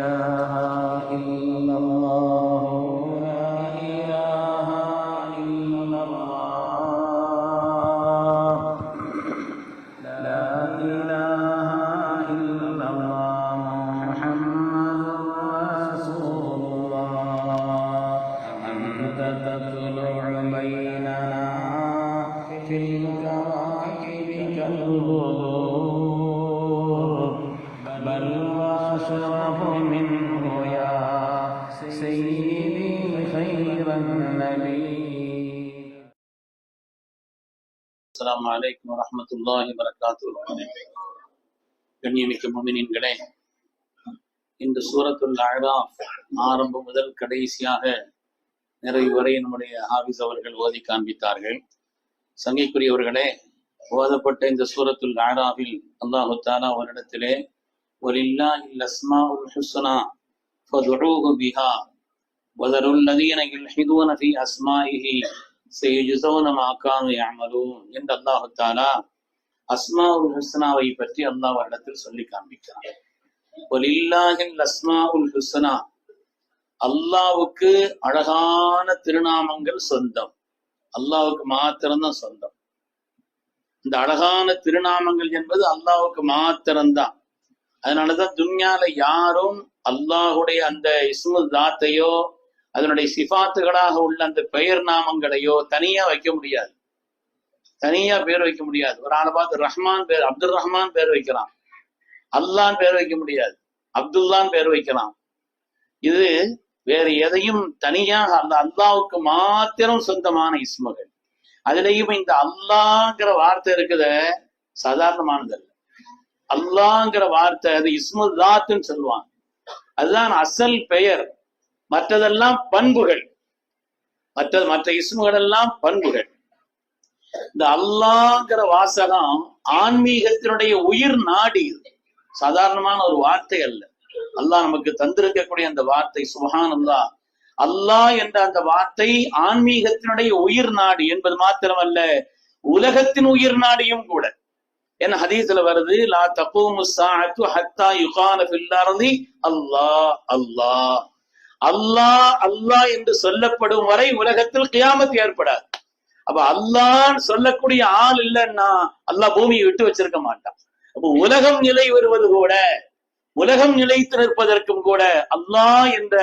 إله وأشرف منه يا سيدي خير النبي அஸ்ஸலாமு அலைக்கும் வரஹ்மத்துல்லாஹி வரகாத்துஹு கண்ணியமிக்க முமினின்களே இந்த சூரத்துல் அழகாஃப் ஆரம்பம் முதல் கடைசியாக நிறைவு வரை நம்முடைய ஹாபிஸ் அவர்கள் ஓதி காண்பித்தார்கள் சங்கைக்குரியவர்களே ஓதப்பட்ட இந்த சூரத்துல் அழகாஃபில் அல்லாஹு தாலா அவரிடத்திலே வலில்லாஹில் அஸ்மாஉல் ஹுஸ்னா ஃபதுஊஹு பிஹா وذروا الذين يلحدون في أسمائه سيجزون ما كانوا يعملون என்று அல்லாஹு தாலா அஸ்மாவுல் ஹுஸ்னாவை பற்றி அல்லாஹ் இடத்தில் சொல்லி காண்பிக்கிறான் ஒலில்லாஹில் அஸ்மாவுல் ஹுஸ்னா அல்லாவுக்கு அழகான திருநாமங்கள் சொந்தம் அல்லாவுக்கு மாத்திரம்தான் சொந்தம் இந்த அழகான திருநாமங்கள் என்பது அல்லாவுக்கு மாத்திரம்தான் அதனாலதான் துன்யால யாரும் அல்லாஹுடைய அந்த இஸ்மு தாத்தையோ அதனுடைய சிஃபாத்துகளாக உள்ள அந்த பெயர் நாமங்களையோ தனியா வைக்க முடியாது. தனியா பேர் வைக்க முடியாது. ஒரு ஆளை பார்த்து ரஹ்மான் பேர் அப்துல் ரஹ்மான் பேர் வைக்கலாம். அல்லான் பேர் வைக்க முடியாது. அப்துல்லான் பேர் வைக்கலாம். இது வேறு எதையும் தனியாக அந்த அல்லாவுக்கு மாத்திரம் சொந்தமான இஸ்முகள். அதுலயும் இந்த அல்லாங்கிற வார்த்தை இருக்குத சாதாரணமானது அல்ல அல்லாங்கிற வார்த்தை அது இஸ்மல் தாத்துன்னு சொல்லுவாங்க. அதுதான் அசல் பெயர். மற்றதெல்லாம் பண்புகள். மற்ற மற்ற இஸ்முகள் எல்லாம் பண்புகள். இந்த அல்லாங்கிற வாசகம் ஆன்மீகத்தினுடைய உயிர் நாடி சாதாரணமான ஒரு வார்த்தை அல்ல. அல்லாஹ் நமக்கு தந்திருக்கக்கூடிய அந்த வார்த்தை சுபஹான் அல்லாஹ் அல்லாஹ் என்ற அந்த வார்த்தை ஆன்மீகத்தினுடைய உயிர் நாடி என்பது மாத்திரமல்ல உலகத்தின் உயிர் நாடியும் கூட. என்ன ஹதீஸ்ல வருது லா தகூமு சாஅத்து ஹத்தா யுகான ஃபில் அர்தி அல்லாஹ் அல்லாஹ் அல்லாஹ் அல்லாஹ் என்று சொல்லப்படும் வரை உலகத்தில் கியாமத் ஏற்படாது. அப்ப அல்லான்னு சொல்லக்கூடிய ஆள் இல்லைன்னா அல்லாஹ் பூமியை விட்டு வச்சிருக்க மாட்டான். அப்ப உலகம் நிலை வருவது கூட உலகம் நிலைத்து நிற்பதற்கும் கூட அல்லாஹ் என்ற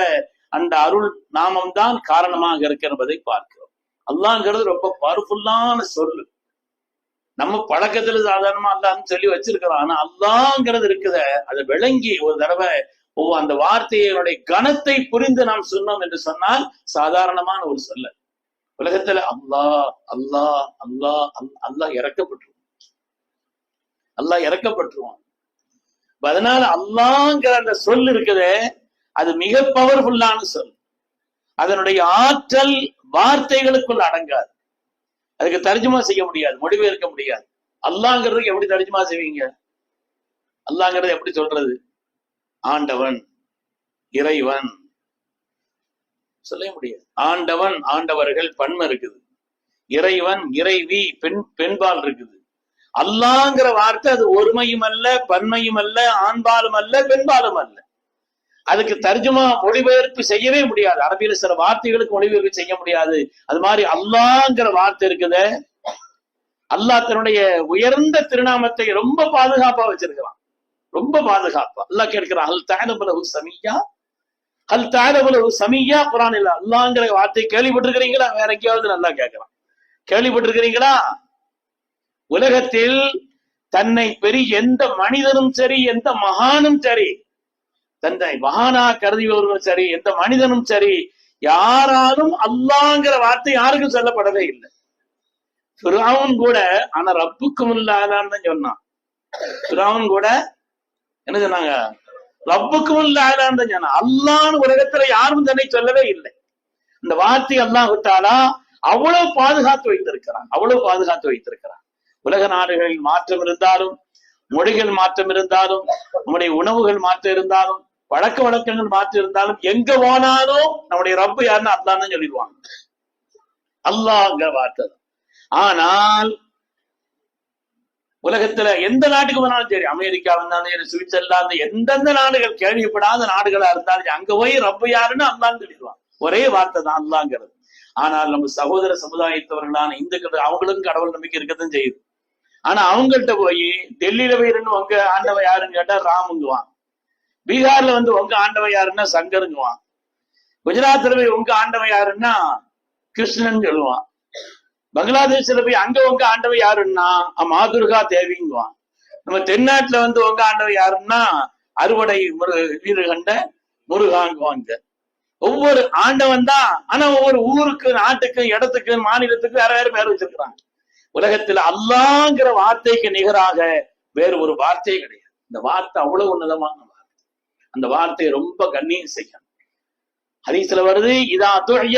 அந்த அருள் நாமம் தான் காரணமாக இருக்கிறதை பார்க்கிறோம். அல்லாங்கிறது ரொம்ப பவர்ஃபுல்லான சொல்லு. நம்ம பழக்கத்துல சாதாரணமா அல்லான்னு சொல்லி வச்சிருக்கிறோம். ஆனா அல்லாங்கிறது இருக்குத. அதை விளங்கி ஒரு தடவை ஓ அந்த வார்த்தையினுடைய கனத்தை புரிந்து நாம் சொன்னோம் என்று சொன்னால் சாதாரணமான ஒரு சொல்ல. உலகத்துல அல்லாஹ் அல்லாஹ் அல்லாஹ் அல்லாஹ் இறக்கப்பட்டுருவான். அல்லா இறக்கப்பட்டுருவான். அதனால அல்லாங்கிற அந்த சொல் இருக்குதே. அது மிக பவர்ஃபுல்லான சொல். அதனுடைய ஆற்றல் வார்த்தைகளுக்குள் அடங்காது. அதுக்கு தர்ஜுமா செய்ய முடியாது மொழிபெயர்க்க முடியாது. அல்லாங்கிறதுக்கு எப்படி தர்ஜுமா செய்வீங்க? அல்லாங்கிறது எப்படி சொல்றது? ஆண்டவன் இறைவன். சொல்ல முடியாது. ஆண்டவன் ஆண்டவர்கள் பன்மை இருக்குது. இறைவன் இறைவி பெண் பெண்பால் இருக்குது. அல்லாங்கிற வார்த்தை அது ஒருமையும் அல்ல பன்மையும் அல்ல ஆண்பாலும் அல்ல பெண்பாலும் அல்ல. அதுக்கு தர்ஜுமா மொழிபெயர்ப்பு செய்யவே முடியாது. அரபியில சில வார்த்தைகளுக்கு மொழிபெயர்ப்பு செய்ய முடியாது. அது மாதிரி அல்லாங்கிற வார்த்தை இருக்குது. அல்லாஹ் தன்னுடைய உயர்ந்த திருநாமத்தை ரொம்ப பாதுகாப்பா வச்சிருக்கிறான். ரொம்ப பாதுகாப்பா. அல்லாஹ் கேட்கிறான் அல் தானபுலகு சமியா? அல் தானபுலகு சமியா? குரான் இல்ல. அல்லாங்கிற வார்த்தை கேள்விப்பட்டிருக்கிறீங்களா? வேற எங்கேயாவது நல்லா கேட்கிறான் கேள்விப்பட்டிருக்கிறீங்களா? உலகத்தில் தன்னை பெரிய எந்த மனிதனும் சரி எந்த மகானும் சரி தன்னை மகானா கருதியவர்களும் சரி எந்த மனிதனும் சரி யாராலும் அல்லாங்கிற வார்த்தை யாருக்கும் சொல்லப்படவே இல்லை. பிராவன் கூட ஆனா ரப்புக்கும் இல்லாதான்னு சொன்னான். பிராவன் கூட என்ன சொன்னாங்க? ரப்புக்கும் இல்லாதான்னு தான் சொன்னான். அல்லான்னு உலகத்துல யாரும் தன்னை சொல்லவே இல்லை. இந்த வார்த்தை அல்லாஹ் விட்டாலா அவ்வளவு பாதுகாத்து வைத்திருக்கிறான். அவ்வளவு பாதுகாத்து வைத்திருக்கிறான். உலக நாடுகளில் மாற்றம் இருந்தாலும் மொழிகள் மாற்றம் இருந்தாலும் நம்முடைய உணவுகள் மாற்றம் இருந்தாலும் வழக்க வழக்கங்கள் மாற்றி இருந்தாலும் எங்க போனாலும் நம்முடைய ரப்பு யாருன்னு அல்லான்னு சொல்லிடுவாங்க அல்லாங்கிற வார்த்தை. ஆனால் உலகத்துல எந்த நாட்டுக்கு போனாலும் சரி அமெரிக்கா இருந்தாலும் சரி சுவிட்சர்லாந்து எந்தெந்த நாடுகள் கேள்விப்படாத நாடுகளா இருந்தாலும் அங்க போய் ரப்ப யாருன்னு அல்லான்னு சொல்லிடுவான். ஒரே வார்த்தை தான் அல்லாங்கிறது ஆனால் நம்ம சகோதர சமுதாயத்தவர்களான இந்துக்கள் அவங்களுக்கும் கடவுள் நம்பிக்கை இருக்கதான் செய்யுது. ஆனா அவங்கள்ட்ட போய் டெல்லியில போய் இருந்து உங்க ஆண்டவன் யாருன்னு கேட்டா ராமுங்குவான். பீகார்ல வந்து உங்க ஆண்டவன் யாருன்னா சங்கருங்குவான். குஜராத்ல போய் உங்க ஆண்டவன் யாருன்னா கிருஷ்ணன் சொல்லுவான். பங்களாதேஷ்ல போய் அங்க உங்க ஆண்டவன் யாருன்னா மாதுர்கா தேவிங்குவான். நம்ம தென்னாட்டுல வந்து உங்க ஆண்டவன் யாருன்னா அறுவடை முரு வீரகண்ட முருகாங்குவாங்க. ஒவ்வொரு ஆண்டவன் தான் ஆனா ஒவ்வொரு ஊருக்கு நாட்டுக்கு இடத்துக்கு மாநிலத்துக்கு வேற வேற பேர் வச்சிருக்கிறாங்க. உலகத்துல அல்லாங்கிற வார்த்தைக்கு நிகராக வேறு ஒரு வார்த்தையே கிடையாது. இந்த வார்த்தை அவ்வளவு உன்னதமான அந்த வார்த்தையை ரொம்ப கண்ணியம் செய்யணும் ஹதீஸ்ல வருது இதா துழைய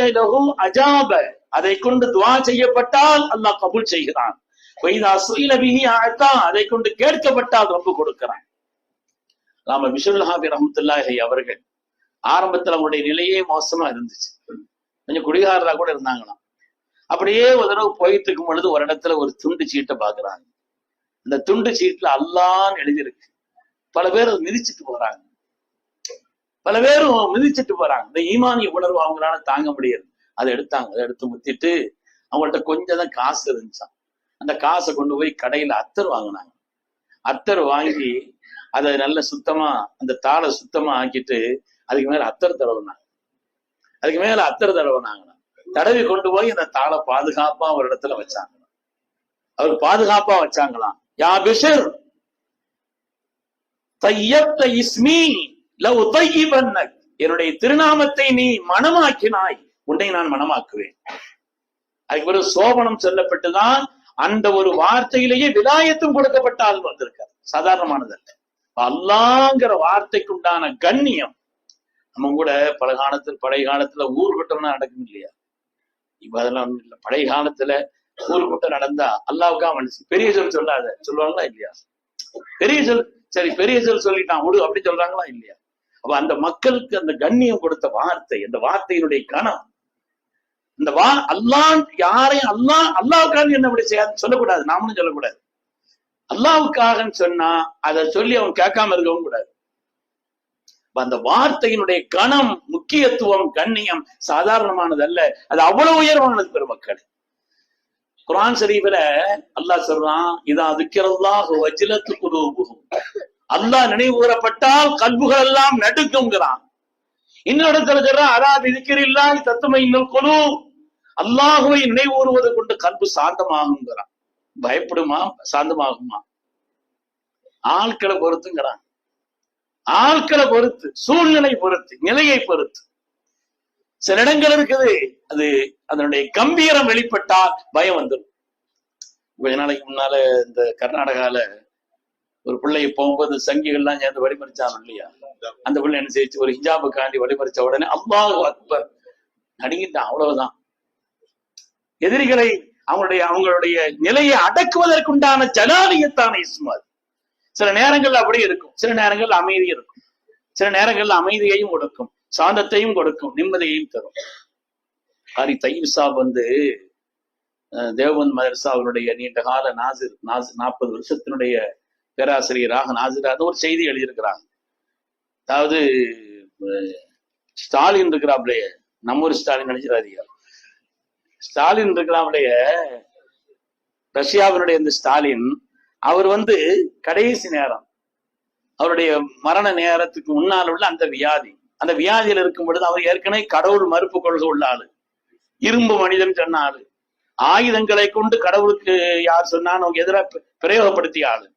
அஜாப. அதை கொண்டு துவா செய்யப்பட்டால் அல்லாஹ் கபூல் செய்கிறான். அதை கொண்டு கேட்கப்பட்டால் ரொம்ப கொடுக்கிறான். நாம விஷுல் ஹாபி ரஹமத்துல்லாஹி அவர்கள் ஆரம்பத்துல அவங்களுடைய நிலையே மோசமா இருந்துச்சு. கொஞ்சம் குடிகாரரா கூட இருந்தாங்களாம். அப்படியே ஒரு தடவை போயிட்டு இருக்கும் பொழுது ஒரு இடத்துல ஒரு துண்டு சீட்டை பாக்குறாங்க அந்த துண்டு சீட்டுல அல்லான்னு எழுதியிருக்கு. பல பேர் அதை போறாங்க. பல பேரும் மிதிச்சிட்டு போறாங்க. இந்த ஈமானிய உணர்வு அவங்களால தாங்க முடியாது அதை எடுத்தாங்க. அதை எடுத்து முத்திட்டு அவங்கள்ட்ட கொஞ்சம் தான் காசு இருந்துச்சான் அந்த காசை கொண்டு போய் கடையில அத்தர் வாங்கினாங்க. அத்தர் வாங்கி அதை நல்ல சுத்தமா அந்த தாளை சுத்தமா ஆக்கிட்டு அதுக்கு மேல அத்தர் தடவுனாங்க. அதுக்கு மேல அத்தர் தடவுனாங்க. தடவி கொண்டு போய் அந்த தாளை பாதுகாப்பா ஒரு இடத்துல வச்சாங்க. அவர் பாதுகாப்பா வச்சாங்களாம். யா பிஷர் தையப்த இஸ்மி என்னுடைய திருநாமத்தை நீ மனமாக்கினாய். உன்னை நான் மனமாக்குவேன். அதுக்கு பிறகு சோபனம் சொல்லப்பட்டுதான் அந்த ஒரு வார்த்தையிலேயே விலாயத்தும் கொடுக்கப்பட்ட ஆள் வந்திருக்கார். சாதாரணமானதல்ல. அல்லாங்கிற வார்த்தைக்குண்டான கண்ணியம் நம்ம கூட பல காலத்தில் பழைய காலத்துல ஊர் கூட்டம்னா நடக்கும் இல்லையா? இப்ப அதெல்லாம் ஒண்ணும் இல்லை. பழைய காலத்துல ஊர் கூட்டம் நடந்தா அல்லாவுக்கா மனுஷன் பெரிய சொல் சொல்லாத. சொல்லுவாங்களா இல்லையா? பெரிய சொல் சரி பெரிய சொல் சொல்லிட்டான். விடு அப்படி சொல்றாங்களா இல்லையா? அப்ப அந்த மக்களுக்கு அந்த கண்ணியம் கொடுத்த வார்த்தை அந்த வார்த்தையினுடைய கணம். இந்த வா அல்லாஹ் யாரையும் அல்லாஹ் அல்லாவுக்காக என்ன அப்படி செய்யாது சொல்லக்கூடாது. நாமளும் சொல்லக்கூடாது. அல்லாவுக்காகன்னு சொன்னா அதை சொல்லி அவன் கேட்காம இருக்கவும் கூடாது. அந்த வார்த்தையினுடைய கணம் முக்கியத்துவம் கண்ணியம் சாதாரணமானது அல்ல. அது அவ்வளவு உயர்வானது பெருமக்கள். குரான் ஷரீஃபில அல்லாஹ் சொல்றான் இதா அதுக்கிறல்லாஹ் வஜிலத்து குரு அல்லாஹ் நினைவு கூறப்பட்டால் கல்புகள் எல்லாம் நடுக்குங்கிறான் இன்னொரு இடத்துல சொல்றான் அதாவது இதுக்கிறில்லாய் தத்துமை இன்னும் குழு அல்லாஹுவை நினைவு கூறுவது கொண்டு கல்பு சாந்தமாகுங்கிறான் பயப்படுமா? சாந்தமாகுமா? ஆட்களை பொறுத்துங்கிறான். ஆட்களை பொறுத்து சூழ்நிலை பொறுத்து நிலையை பொறுத்து. சில இடங்கள் இருக்குது அது அதனுடைய கம்பீரம் வெளிப்பட்டால் பயம் வந்துடும். கொஞ்ச நாளைக்கு முன்னால இந்த கர்நாடகால ஒரு பிள்ளைய போகும்போது சங்கிகள்லாம் சேர்ந்து வழிமறிச்சாங்க இல்லையா? அந்த பிள்ளை என்ன செய்ச்சு? ஒரு ஹிஜாபுக்காண்டி வழிமறிச்ச உடனே அல்லாஹ் அக்பர் நடுங்கிட்டான். அவ்வளவுதான். எதிரிகளை அவங்களுடைய அவங்களுடைய நிலையை அடக்குவதற்குண்டான ஜனாலியத்தான இஸ்மால் சில நேரங்கள்ல அப்படி இருக்கும். சில நேரங்கள்ல அமைதி இருக்கும். சில நேரங்கள்ல அமைதியையும் கொடுக்கும் சாந்தத்தையும் கொடுக்கும். நிம்மதியையும் தரும். ஹரி தையீப் சாப் வந்து அஹ், மதர்சா அவருடைய நீண்ட கால நாசிர் நாசு நாற்பது வருஷத்தினுடைய பேராசிரியராக நாசிராக ஒரு செய்தி எழுதியிருக்கிறாங்க. அதாவது ஸ்டாலின் இருக்கிறாப்லையே நம்ம ஒரு ஸ்டாலின் நினைச்சிடாதீங்க. ஸ்டாலின் இருக்கிறாப்லைய ரஷ்யாவினுடைய இந்த ஸ்டாலின் அவர் வந்து கடைசி நேரம் அவருடைய மரண நேரத்துக்கு முன்னால் உள்ள அந்த வியாதி அந்த வியாதியில இருக்கும் பொழுது அவர் ஏற்கனவே கடவுள் மறுப்பு கொள்கை உள்ள ஆளு. இரும்பு மனிதன் சொன்ன ஆளு. ஆயுதங்களை கொண்டு கடவுளுக்கு யார் சொன்னான்னு அவங்க எதிராக பிரயோகப்படுத்திய ஆளு.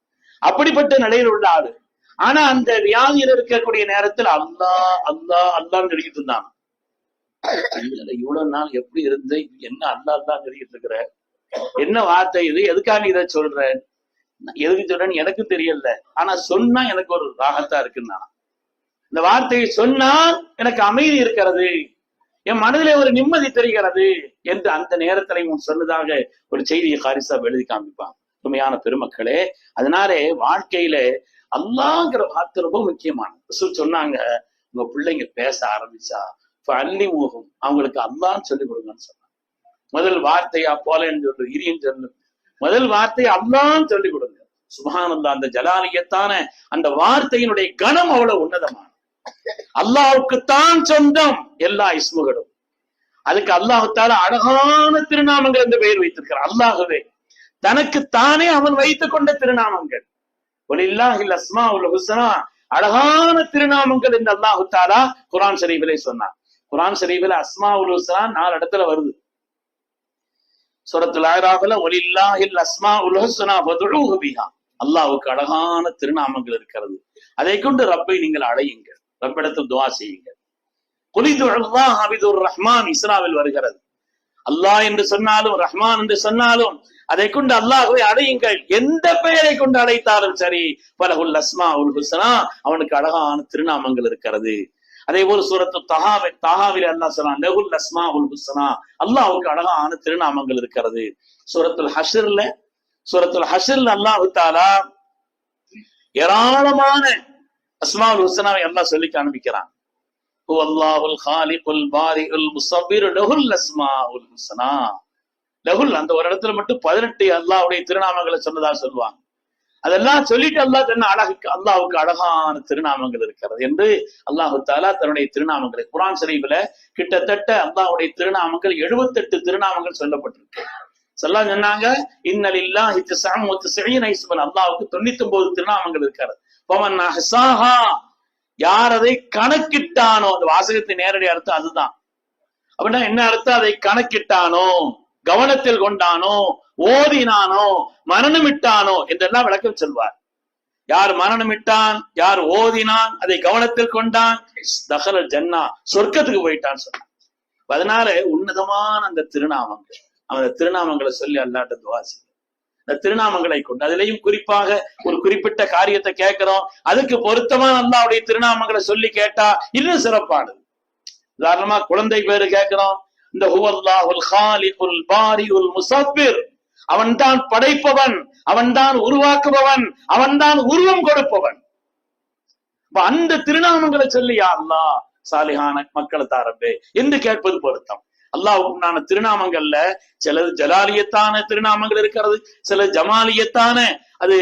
அப்படிப்பட்ட நிலையில் உள்ள ஆளு. ஆனா அந்த வியாதியில இருக்கக்கூடிய நேரத்தில் அல்லா அல்லா அல்லான்னு சொல்லிட்டு இருந்தான். இவ்வளவு நாள் எப்படி இருந்து என்ன அல்லா அல்லான்னு சொல்லிட்டு இருக்கிற? என்ன வார்த்தை இது? எதுக்காக இதை சொல்ற? நான் எதுக்கு சொல்றேன்னு எனக்கு தெரியல. ஆனா சொன்னா எனக்கு ஒரு ராகத்தா இருக்குன்னா. இந்த வார்த்தையை சொன்னால் எனக்கு அமைதி இருக்கிறது. என் மனதிலே ஒரு நிம்மதி தெரிகிறது என்று அந்த நேரத்திலையும் சொன்னதாக ஒரு செய்தியை காரிசா எழுதி காமிப்பான். உண்மையான பெருமக்களே அதனாலே வாழ்க்கையில அல்லாங்கிற வார்த்தை ரொம்ப முக்கியமானது. சொன்னாங்க உங்க பிள்ளைங்க பேச ஆரம்பிச்சா அள்ளி ஊகம் அவங்களுக்கு அல்லான்னு சொல்லி கொடுங்கன்னு சொன்னாங்க. முதல் வார்த்தையா போலன்னு சொல்லு இரின்னு சொல்லு. முதல் வார்த்தையை அல்லான்னு சொல்லி கொடுங்க. சுபஹானல்லா அந்த ஜலாலியத்தான அந்த வார்த்தையினுடைய கணம் அவ்வளவு உன்னதமான. அல்லாவுக்குத்தான் சொந்தம் எல்லா இஸ்முகளும். அதுக்கு அல்லாஹுத்தால அழகான திருநாமங்கள் என்று பெயர் வைத்திருக்கிறார். அல்லாஹுவே தனக்கு தானே அவன் வைத்துக் கொண்ட திருநாமங்கள். ஒலில்லாஹில் அஸ்மா உல் ஹுசனா அழகான திருநாமங்கள் இந்த அல்லாஹு தாலா குரான் ஷரீஃபிலே சொன்னான். குரான் ஷரீஃபில் அஸ்மா உல் ஹுசனா நாலு இடத்துல வருது. சூரத்துல் ஆயிராஃபில் ஒலில்லாஹில் அஸ்மா உல் ஹுசனா ஃபதுஊஹு அழகான திருநாமங்கள் இருக்கிறது. அதை கொண்டு ரப்பை நீங்கள் அழையுங்கள். ரப்பிடத்தில் துவா செய்யுங்கள். குலிது அல்லாஹ் ஹபிதுர் ரஹ்மான் இஸ்ராவில் வருகிறது. அல்லாஹ் என்று சொன்னாலும் ரஹ்மான் என்று சொன்னாலும் அதை கொண்டு அல்லாஹுவை அடையுங்கள். எந்த பெயரை கொண்டு அழைத்தாலும் சரி பலகுல் அஸ்மா உல் ஹுசனா அவனுக்கு அழகான திருநாமங்கள் இருக்கிறது. அதே போல சூரத்து தஹாவை தஹாவில் அல்லாஹ் சொன்னா லகுல் அஸ்மா உல் ஹுசனா அல்லாஹுக்கு அழகான திருநாமங்கள் இருக்கிறது. சூரத்துல் ஹஷர்ல சூரத்துல் ஹஷர்ல அல்லாஹு தாலா ஏராளமான அஸ்மா உல் ஹுசனாவை அல்லாஹ் சொல்லி காண்பிக்கிறான். அல்லாஹுல் ஹாலிகுல் பாரிகுல் முசபிர் லஹுல் அஸ்மாவுல் ஹுஸ்னா. லகுல் அந்த ஒரு இடத்துல மட்டும் பதினெட்டு அல்லாவுடைய திருநாமங்களை சொன்னதா சொல்லுவாங்க. அதெல்லாம் சொல்லிட்டு அல்லாஹ் சொன்ன அழகு அல்லாவுக்கு அழகான திருநாமங்கள் இருக்கிறது என்று அல்லாஹு தாலா தன்னுடைய திருநாமங்களை குரான் சரீஃபில் கிட்டத்தட்ட அல்லாஹுடைய திருநாமங்கள் எழுபத்தெட்டு திருநாமங்கள் சொல்லப்பட்டிருக்கு. சொல்லாம் சொன்னாங்க இன்னல் இல்லா ஹித்து சாமுத்து செய்யன் ஐசுமன் அல்லாவுக்கு தொண்ணூத்தி ஒன்பது திருநாமங்கள் இருக்கிறது. பவன் யார் அதை கணக்கிட்டானோ? அந்த வாசகத்தை நேரடி அர்த்தம் அதுதான். அப்படின்னா என்ன அர்த்தம்? அதை கணக்கிட்டானோ? கவனத்தில் கொண்டானோ? ஓதினானோ? மரணமிட்டானோ? என்றெல்லாம் விளக்கம் சொல்வார். யார் மரணமிட்டான்? யார் ஓதினான்? அதை கவனத்தில் கொண்டான்? தகல ஜன்னா. சொர்க்கத்துக்கு போயிட்டான் சொன்னான். அதனால உன்னதமான அந்த திருநாமங்கள். அந்த திருநாமங்களை சொல்லி அல்லாட்ட துவாசி இந்த திருநாமங்களை கொண்டு அதுலயும் குறிப்பாக ஒரு குறிப்பிட்ட காரியத்தை கேட்கிறோம். அதுக்கு பொருத்தமான அல்லாவுடைய திருநாமங்களை சொல்லி கேட்டா இன்னும் சிறப்பானது. உதாரணமா குழந்தை பேரு கேட்கிறோம். இந்த ஹுவல்லாஹுல் உல் பாரியுல் முசப்பிர் அவன்தான் படைப்பவன் அவன்தான் உருவாக்குபவன் அவன்தான் உருவம் கொடுப்பவன். அந்த திருநாமங்களை சொல்லி யாருலாம் சாலிஹான மக்களை தாரம்பே என்று கேட்பது பொருத்தம். அல்லாஹ்வுக்குண்டான திருநாமங்கள்ல சிலது ஜலாலியத்தான திருநாமங்கள் இருக்கிறது சில ஜமாலியத்தான அது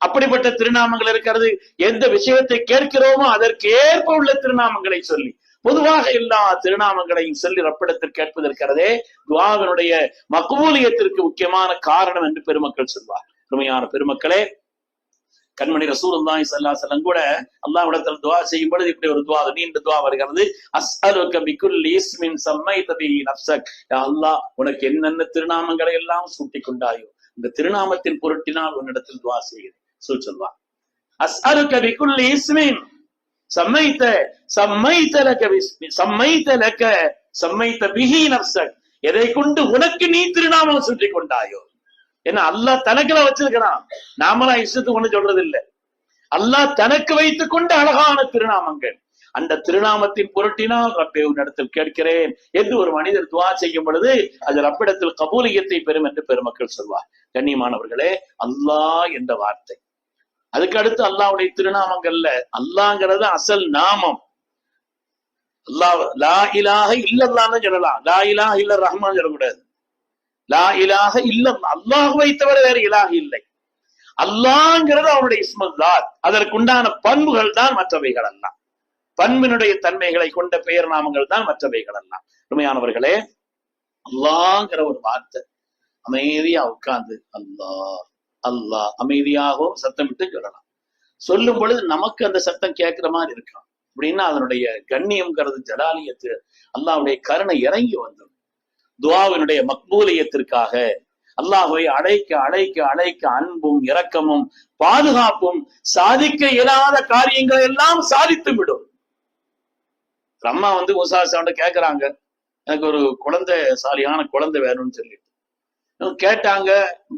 அப்படிப்பட்ட திருநாமங்கள் இருக்கிறது. எந்த விஷயத்தை கேட்கிறோமோ அதற்கு ஏற்ப உள்ள திருநாமங்களை சொல்லி பொதுவாக எல்லா திருநாமங்களையும் சொல்லி ரப்பிடத்தில் கேட்பது இருக்கிறதே துவாவினுடைய மகபூலியத்திற்கு முக்கியமான காரணம் என்று பெருமக்கள் சொல்வார் உண்மையான பெருமக்களே கண்மணி ரசூலுல்லாஹி ஸல்லல்லாஹு அலைஹி கூட அல்லாஹ்விடத்தில் துஆ செய்யும் பொழுது இப்படி ஒரு துஆ நீண்ட துஆ வருகிறது. அஸ்அலுக பிகுல்லி இஸ்மின் சம்மைத பிஹி நஃப்ஸக். யா அல்லாஹ் உனக்கு என்னென்ன திருநாமங்களை எல்லாம் சூட்டி கொண்டாயோ இந்த திருநாமத்தின் பொருட்டினால் உன்னிடத்தில் துஆ செய்கிறேன். சொல் சொல்வா அஸ்அலுக பிகுல்லி இஸ்மின் சம்மைத்த சம்மைத்த லக பிஸ்மி சம்மைத்த லக சம்மைத்த பிஹி நஃப்ஸக். எதை கொண்டு உனக்கு நீ திருநாமம் சூட்டிக் கொண்டாயோ ஏன்னா அல்லாஹ் தனக்குல வச்சிருக்கிறான். நாமலாம் இஷ்டத்துக்கு ஒண்ணு சொல்றது இல்ல அல்லாஹ் தனக்கு வைத்துக் கொண்ட அழகான திருநாமங்கள். அந்த திருநாமத்தின் பொருட்டினால் ரப்பே உன்னிடத்தில் கேட்கிறேன் என்று ஒரு மனிதர் துவா செய்யும் பொழுது அது ரப்பிடத்தில் கபூலியத்தை பெறும் என்று பெருமக்கள் சொல்வார். கண்ணியமானவர்களே அல்லாஹ் என்ற வார்த்தை. அதுக்கு அடுத்து அல்லாவுடைய திருநாமங்கள்ல அல்லாங்கிறது அசல் நாமம். அல்லாஹ் லா இலாக இல்லல்லான்னு சொல்லலாம். லா இலாக இல்ல ரஹ்மான் சொல்லக்கூடாது. லா இலாக இல்லம். அல்லாஹுவை தவிர வேற இலாக இல்லை. அல்லாங்கிறது அவனுடைய இஸ்மல்லாத் அதற்குண்டான பண்புகள் தான் மற்றவைகள் அல்ல. பண்பினுடைய தன்மைகளை கொண்ட பெயர் நாமங்கள் தான் மற்றவைகள் அல்ல. உண்மையானவர்களே அல்லாங்கிற ஒரு வார்த்தை அமைதியா உட்கார்ந்து அல்லாஹ் அல்லாஹ் அமைதியாகவும் சத்தமிட்டு சொல்லலாம் சொல்லும் பொழுது நமக்கு அந்த சத்தம் கேட்கிற மாதிரி இருக்கும். அப்படின்னா அதனுடைய கண்ணியம்ங்கிறது ஜலாலியத்து அல்லாவுடைய கருணை இறங்கி வந்துடும். துவாவினுடைய மக்பூலியத்திற்காக அல்லாஹுவை அழைக்க அழைக்க அழைக்க அன்பும் இரக்கமும் பாதுகாப்பும் சாதிக்க இயலாத காரியங்கள் எல்லாம் சாதித்து விடும். அம்மா வந்து உசா சாண்ட கேக்குறாங்க. எனக்கு ஒரு குழந்தை சாலியான குழந்தை வேணும்னு சொல்லிட்டு. கேட்டாங்க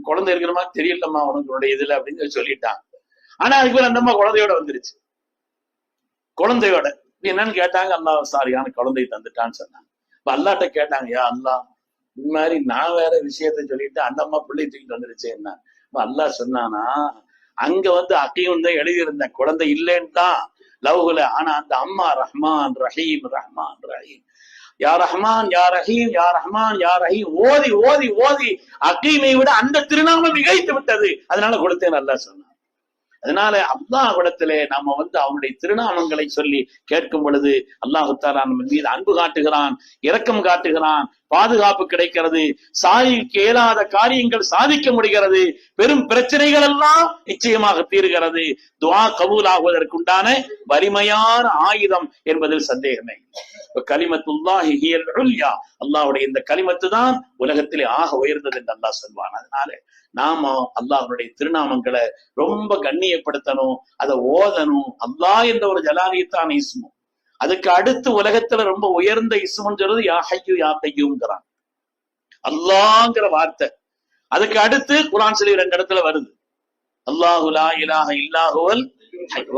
குழந்தை இருக்கிற மாதிரி தெரியலம்மா உனக்கு இதுல அப்படின்னு சொல்லிட்டாங்க. ஆனா அதுக்கு அந்த அம்மா குழந்தையோட வந்துருச்சு. குழந்தையோட. என்னன்னு கேட்டாங்க அல்லா சாரியான குழந்தை தந்துட்டான்னு சொன்னாங்க. இப்ப அல்லாட்ட கேட்டாங்க யா அல்லா இந்த மாதிரி நான் வேற விஷயத்த சொல்லிட்டு அந்த அம்மா பிள்ளை தூக்கிட்டு வந்துருச்சு என்ன? அல்லா சொன்னானா அங்க வந்து அக்கையும் தான் எழுதியிருந்தேன் குழந்தை இல்லைன்னு தான் லவ்குல ஆனா அந்த அம்மா ரஹ்மான் ரஹீம் ரஹ்மான் ரஹீம். யா ரஹ்மான் யா ரஹீம் யா ரஹ்மான் யா ரஹீம். ஓதி ஓதி ஓதி அக்கீமை விட அந்த திருநாமம் மிகைத்து விட்டது. அதனால கொடுத்தேன் நல்லா சொன்னான். அதனால அல்லாஹ்விடத்திலே நாம வந்து அவனுடைய திருநாமங்களை சொல்லி கேட்கும் பொழுது அல்லாஹு தாலா நம்ம மீது அன்பு காட்டுகிறான் இரக்கம் காட்டுகிறான் பாதுகாப்பு கிடைக்கிறது. சாதிக்க இயலாத காரியங்கள் சாதிக்க முடிகிறது. பெரும் பிரச்சனைகள் எல்லாம் நிச்சயமாக தீர்கிறது. துவா கபூல் ஆகுவதற்குண்டான வலிமையான ஆயுதம் என்பதில் சந்தேகமே இப்ப கலிமத்துல்லாஹி ஹியல் இந்த கலிமத்து தான் உலகத்திலே ஆக உயர்ந்தது என்று அல்லாஹ் சொல்வான். அதனால நாம அல்லாஹருடைய திருநாமங்களை ரொம்ப கண்ணியப்படுத்தணும் அதை ஓதணும். அல்லாஹ் என்ற ஒரு ஜலாலியத்தான் ஈசுமோ அதுக்கு அடுத்து உலகத்துல ரொம்ப உயர்ந்த இசுமன் சொல்றது யா ஹையு யா கையுங்கிறான் அல்லாங்கிற வார்த்தை. அதுக்கு அடுத்து குரான் சொல்லி ரெண்டு இடத்துல வருது. அல்லாஹுலா இலாஹ இல்லாஹுவல்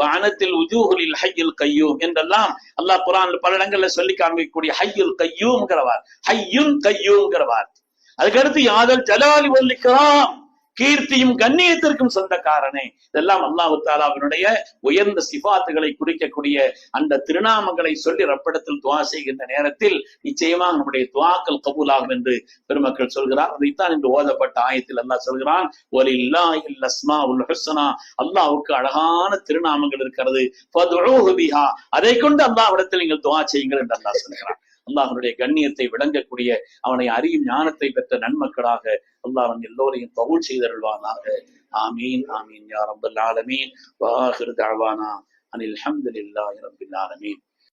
வானத்தில் உஜூஹுலில் ஹையுல் கையூம் என்றெல்லாம் அல்லாஹ் குரான் பல இடங்கள்ல சொல்லி காமிக்கக்கூடிய ஹையுல் கையூம்ங்கிற வார் ஹையுன் கையூம்ங்கிற வார்த்தை. அதுக்கு அடுத்து யாதல் ஜலாலி வல்லிக்கலாம் கீர்த்தியும் கண்ணியத்திற்கும் சொந்தக்காரனே. இதெல்லாம் அல்லாஹு தாலாவினுடைய உயர்ந்த சிபாத்துகளை குறிக்கக்கூடிய அந்த திருநாமங்களை சொல்லி ரப்பிடத்தில் துவா செய்கின்ற நேரத்தில் நிச்சயமாக நம்முடைய துவாக்கள் கபூலாகும் என்று பெருமக்கள் சொல்கிறார். அதைத்தான் இன்று ஓதப்பட்ட ஆயத்தில் அல்லாஹ் சொல்கிறான் ஒலில்லாஹில் அஸ்மா உல் ஹுஸ்னா. அல்லாஹ்வுக்கு அழகான திருநாமங்கள் இருக்கிறது. அதை கொண்டு அல்லாஹ்விடத்தில் நீங்கள் துவா செய்யுங்கள் என்று அல்லாஹ் சொல்கிறான். அல்லாஹனுடைய கண்ணியத்தை விளங்கக்கூடிய அவனை அறியும் ஞானத்தை பெற்ற நன்மக்களாக அல்லாஹன் அவன் எல்லோரையும் கபூல் செய்தருள்வானாக. ஆமீன் ஆமீன் யார் ரப்பல் ஆலமீன். வாஹிர் தாழ்வானா அனில் ஹம்துலில்லாஹி ரப்பில் ஆலமீன்.